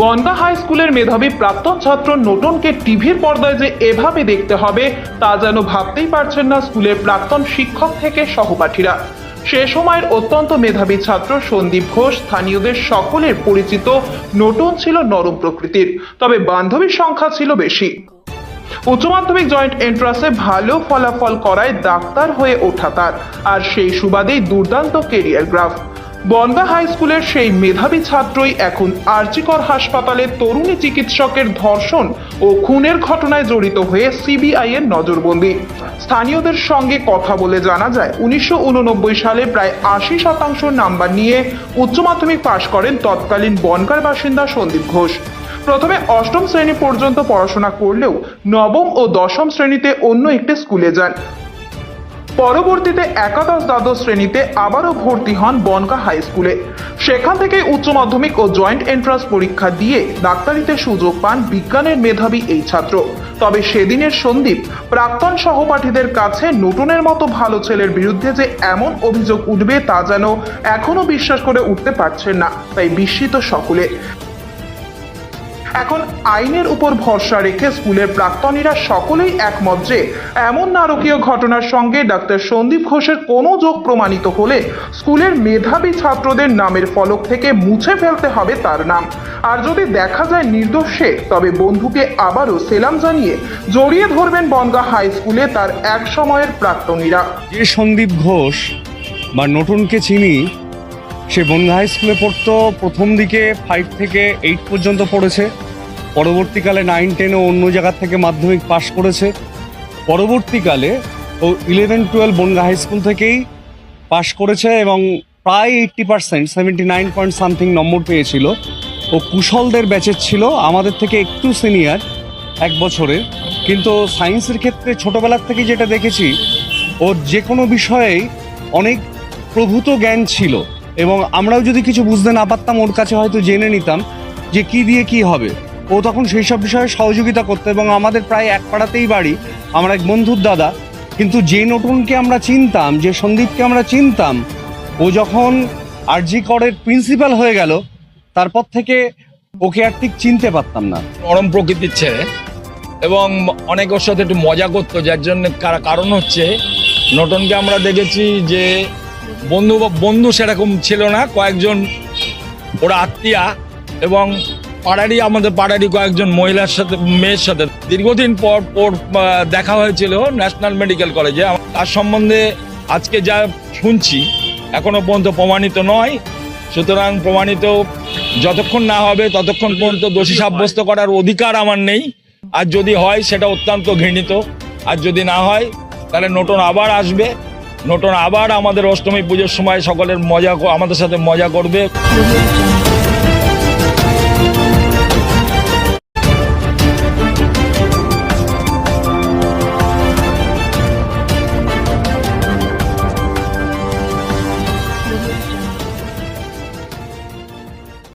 Bongaon high স্কুলের মেধাবী প্রাক্তন ছাত্র নোটনকে টিভির পর্দায় যে এভাবে দেখতে হবে, তা যেন ভাবতেই পারছেন না স্কুলের প্রাক্তন শিক্ষক থেকে সহপাঠীরা। সে সময়ের অত্যন্ত মেধাবী ছাত্র সন্দীপ ঘোষ স্থানীয়দের সকলের পরিচিত নোটন ছিল নরম প্রকৃতির, তবে বান্ধবীর সংখ্যা ছিল বেশি। উচ্চ মাধ্যমিক জয়েন্ট এন্ট্রান্সে ভালো ফলাফল করায় ডাক্তার হয়ে ওঠা তার, আর সেই সুবাদেই দুর্দান্ত কেরিয়ার গ্রাফ। বনগা হাই স্কুলের সেই মেধাবী ছাত্রই এখন আরজিকর হাসপাতালে তরুণী চিকিৎসকের ধর্ষণ ও খুনের ঘটনায় জড়িত হয়ে সিবিআই এর নজরবন্দি। স্থানীয়দের সঙ্গে কথা বলে জানা যায়, উনিশশো উননব্বই সালে প্রায় আশি শতাংশ নাম্বার নিয়ে উচ্চ মাধ্যমিক পাশ করেন তৎকালীন বনগার বাসিন্দা সন্দীপ ঘোষ। প্রথমে অষ্টম শ্রেণি পর্যন্ত পড়াশোনা করলেও নবম ও দশম শ্রেণীতে অন্য একটি স্কুলে যান। পরবর্তীতে একাদশ দ্বাদশ শ্রেণীতে আবারও ভর্তি হন বনগা হাই স্কুলে। সেখান থেকে উচ্চ মাধ্যমিক ও জয়েন্ট এন্ট্রান্স পরীক্ষা দিয়ে ডাক্তারিতে সুযোগ পান বিজ্ঞানের মেধাবী এই ছাত্র। তবে সেদিনের সন্দীপ, প্রাক্তন সহপাঠীদের কাছে নতুনের মতো ভালো ছেলের বিরুদ্ধে যে এমন অভিযোগ উঠবে তা যেন এখনও বিশ্বাস করে উঠতে পারছেন না, তাই বিস্মিত সকলে। এখন আইনের উপর ভরসা রেখে স্কুলের প্রাক্তনীরা সকলেই একমত যে এমন নারকীয় ঘটনার সঙ্গে ডাক্তার সন্দীপ ঘোষের কোনো যোগ প্রমাণিত হলে স্কুলের মেধাবী ছাত্রদের নামের ফলক থেকে মুছে ফেলতে হবে তার নাম। আর যদি দেখা যায় নির্দোষে, তবে বন্ধুকে আবারও সেলাম জানিয়ে জড়িয়ে ধরবেন বনগা হাই স্কুলে তার এক সময়ের প্রাক্তনীরা। যে সন্দীপ ঘোষ বা নতুনকে চিনি, সে বনগা হাই স্কুলে পড়তো, প্রথম দিকে ফাইভ থেকে এইট পর্যন্ত পড়েছে। পরবর্তীকালে নাইন টেনও অন্য জায়গা থেকে মাধ্যমিক পাশ করেছে। পরবর্তীকালে ও eleven twelve Bongaon high school থেকেই পাশ করেছে এবং প্রায় eighty percent seventy nine point something number পেয়েছিল। ও কুশলদের ব্যাচের ছিল, আমাদের থেকে একটু সিনিয়র এক বছরের। কিন্তু সায়েন্সের ক্ষেত্রে ছোটবেলার থেকে যেটা দেখেছি ওর যে কোনো বিষয়েই অনেক প্রভূত জ্ঞান ছিল এবং আমরাও যদি কিছু বুঝতে না পারতাম, ওর কাছে হয়তো জেনে নিতাম যে কি দিয়ে কি হবে। ও তখন সেই সব বিষয়ে সহযোগিতা করতো এবং আমাদের প্রায় এক পাড়াতেই বাড়ি। আমার এক বন্ধুর দাদা। কিন্তু যে নতুনকে আমরা চিনতাম, যে সন্দীপকে আমরা চিনতাম, ও যখন আরজি করের প্রিন্সিপাল হয়ে গেল, তারপর থেকে ওকে আর ঠিক চিনতে পারতাম না। নরম প্রকৃতির ছেলে এবং অনেক ওর সাথে একটু মজা করতো, যার জন্য কারণ হচ্ছে নটনকে আমরা দেখেছি যে বন্ধু বা বন্ধু সেরকম ছিল না, কয়েকজন ওরা আত্মীয়া এবং পাড়ারই আমাদের পাড়ারই কয়েকজন মহিলার সাথে মেয়ের সাথে। দীর্ঘদিন পর আহ, দেখা হয়েছিল ন্যাশনাল মেডিকেল কলেজে। তার সম্বন্ধে আজকে যা শুনছি এখনও পর্যন্ত প্রমাণিত নয়। সুতরাং প্রমাণিত যতক্ষণ না হবে ততক্ষণ পর্যন্ত দোষী সাব্যস্ত করার অধিকার আমার নেই। আর যদি হয় সেটা অত্যন্ত ঘৃণিত। আর যদি না হয় তাহলে নতুন আবার আসবে। নতুন আবার আমাদের অষ্টমী পুজোর সময় সকলের মজা আমাদের সাথে মজা করবে।